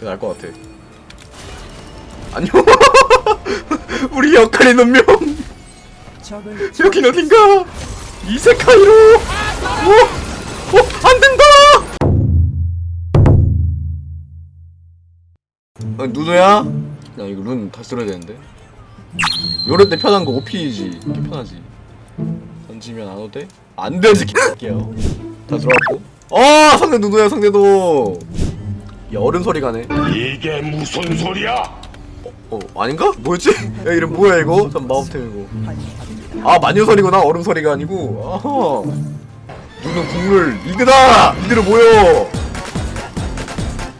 그게 나을 것 같아. 안녕. 우리 역할의 운명. 적을 여긴 어딘가? 이세카이로. 오, 오, 안 된다. 아, 누누야? 야 이거 룬 다시 들어야 되는데. 요럴 때 편한 거 OP이지. 이게 편하지. 던지면 안 오대? 안 되지 개새끼야. 다 들어왔고. 아 상대 누누야 상대도. 야 어른 소리 가 네. 이게 무슨 소리야? 어 아닌가? 뭐였지? 야 이름 뭐야 이거? 전 마법템이고. 아 마녀 소리구나 얼음 소리가 아니고. 아하. 누누 국룰 이거다. 이대로 모여.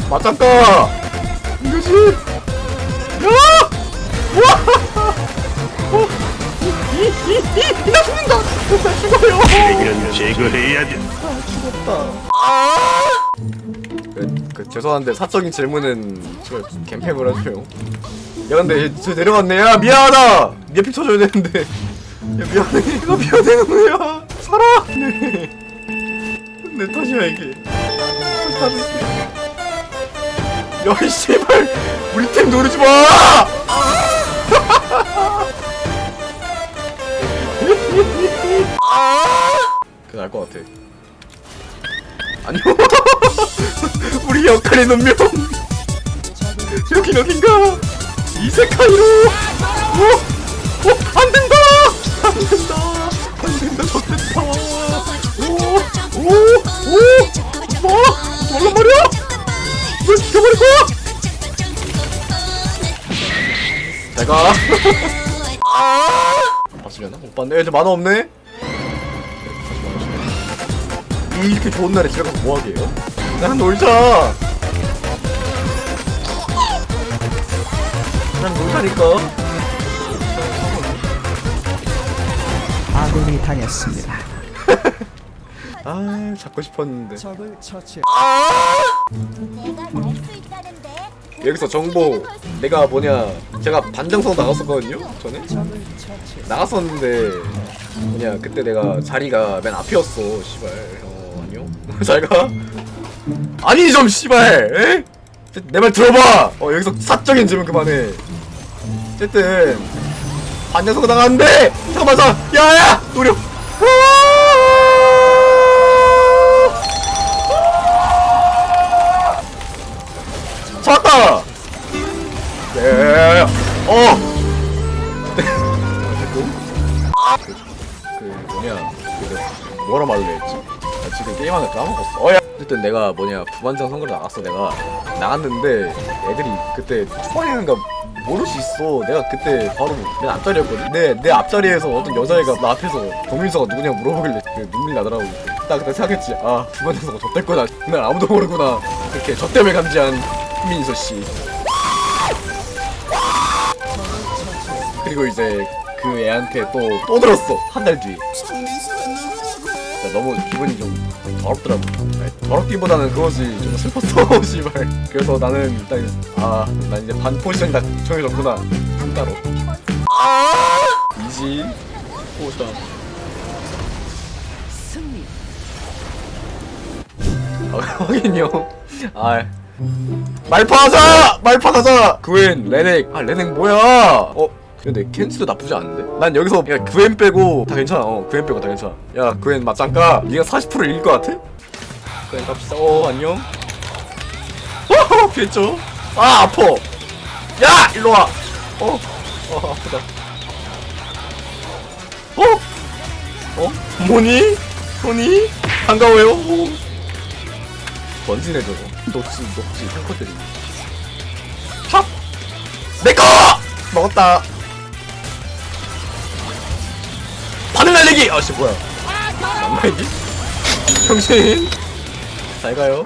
맞짱까. 이거지. 야! 와! 어! 이, 이, 이, 이, 나 죽는다! 나 죽어요! 쓰레기는 제거해야 돼. 그, 그 죄송한데 사적인 질문은 저 갬팸을 하세요. 야 근데 얘, 저 내려왔네. 야 미안하다. 미아피 쳐줘야 되는데. 야 미안해. 이거 미안해 누야. 살아. 네. 내 탓이야 이게. 야이 씨발 우리 팀 노리지 마. 그게 나을 것 같아. 안녕. 우리 역할의 운명. 여긴 어딘가? 이세카이로. 오, 오, 안 된다. 안 된다. 안 된다. 좋겠다. 오, 오, 오. 뭐? 얼른 말이야? 왜 죽여버릴 거야? 내가. 봤으려나? 못 봤네. 이제 만화 없네. 이 이렇게 좋은 날에 집에 가서 뭐 하게요? 그냥 놀자. 그냥 놀자니까. 아군이 당했습니다. 아, 잡고 싶었는데. 적을 처치. 내가 날 수 있다는데 여기서 정보. 내가 뭐냐. 제가 반장성 나갔었거든요. 전에. 적을 처치. 나갔었는데 뭐냐 그때 내가 자리가 맨 앞이었어 씨발 어 아니요. 잘 가? 아니 좀 씨발! 내 말 들어봐! 어 여기서 사적인 질문 그만해. 어쨌든 반대서가 나갔는데! 잠깐만 자 야야! 노려! 잡았다! 야야야야 어! 그, 그 뭐냐? 그 뭐라 말을 했지? 나 지금 게임하는 거 까먹었어. 어 야. 어쨌든 내가 뭐냐 부반장 선거를 나갔어 내가 나갔는데 애들이 그때 초반에는가 모를 수 있어. 내가 그때 바로 맨 앞자리였거든. 내, 내 앞자리에서 어떤 여자애가 나 앞에서 동민서가 누구냐 물어보길래 그 눈물이 나더라고. 나 그때 생각했지. 아 부반장 선거 졌댔구나. 날 아무도 모르구나. 이렇게 저 때문에 감지한 민서 씨. 그리고 이제 그 애한테 또 또 들었어 한달 야, 너무 기분이 좀 더럽더라고. 더럽기보다는 그것이 좀 슬펐어 씨발. 그래서 나는 딱아난 이제 반 포지션이 다 정해졌구나. 따로. 이지. 포션. 승리. 아, 확인요 아 말파하자! 말파하자! 그웬 레넥. 아 레넥 뭐야? 어 근데 켄치도 나쁘지 않은데? 난 여기서 야 그웬 빼고 다 괜찮아 어 그웬 빼고 다 괜찮아 야 그웬 맞짱까 네가 40% 이길 것 같아? 그웬 갑시다 어 안녕 어허 피했죠 아 아파 야 일로와 어? 어 아프다 어? 어? 뭐니? 손이? 반가워요 오. 던지네 저거 녹지 녹지 탱커들이 합! 내꺼! 먹었다 반응 날리기! 아씨 뭐야 만나기? 평신 잘 가요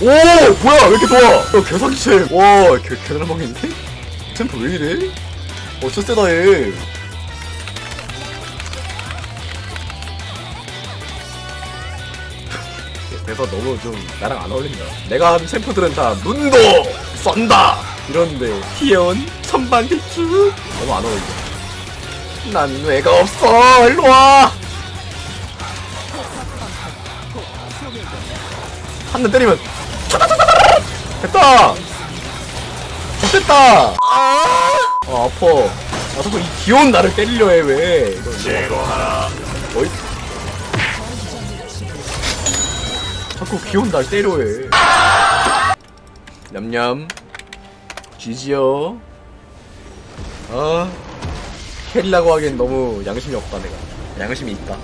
오 뭐야 왜 이렇게 좋아 어 개사기체 와 개, 개드라망인데? 템포 왜 이래? 어쩌 세다 얘 그래서 너무 좀 나랑 안 어울린다. 내가 한 챔프들은 다 눈도 쏜다 이런데 희연 선반 비추 너무 안 어울려. 난 왜가 없어. 일로 와. 한 대 때리면 됐다. 됐다. 아! 아파. 아 자꾸 이 귀여운 나를 때리려 해왜. 어이. 자꾸 귀여운 날 때려 해. 냠냠. 쥐지요 아 캐리라고 하기엔 너무 양심이 없다 내가. 양심이 있다